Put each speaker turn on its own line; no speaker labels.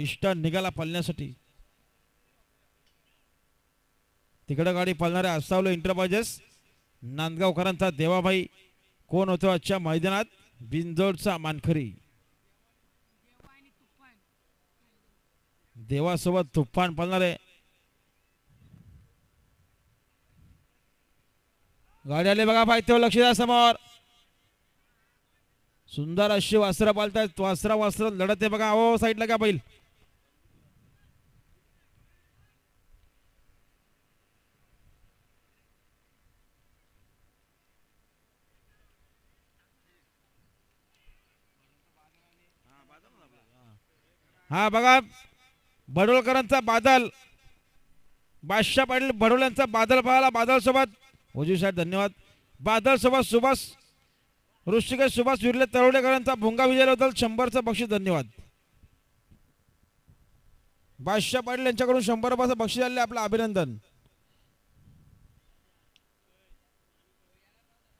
इष्टा निघाला पालण्यासाठी. तिकडं गाडी पालणारे असावलं इंटरप्राइजेस नांदगावकरांचा देवाभाई कोण होतो आजच्या मैदानात? बिंजोडचा मानखरी देवासोबत तुफान पालणारे. गाडी आली बघा पाहिजे लक्ष द्या समोर. सुंदर अशी वासरं पालतायत. वासरा वासर लढत आहे बघा. ओ साईडला का बैल. हा बघा बडोलकरांचा बादल. बादशाह पाटील बडोल यांचा बादल पाहाला बादलसोबत. ओजी उजवी साहेब धन्यवाद. बादलसोबत सुभाष ऋषिकेश सुभाष विरले तरोडेकरांचा भुंगा विजयाबद्दल शंभरचं बक्षीस धन्यवाद. बादशाह पाटील यांच्याकडून शंभर रुपयाचं बक्षीस आले आपलं अभिनंदन.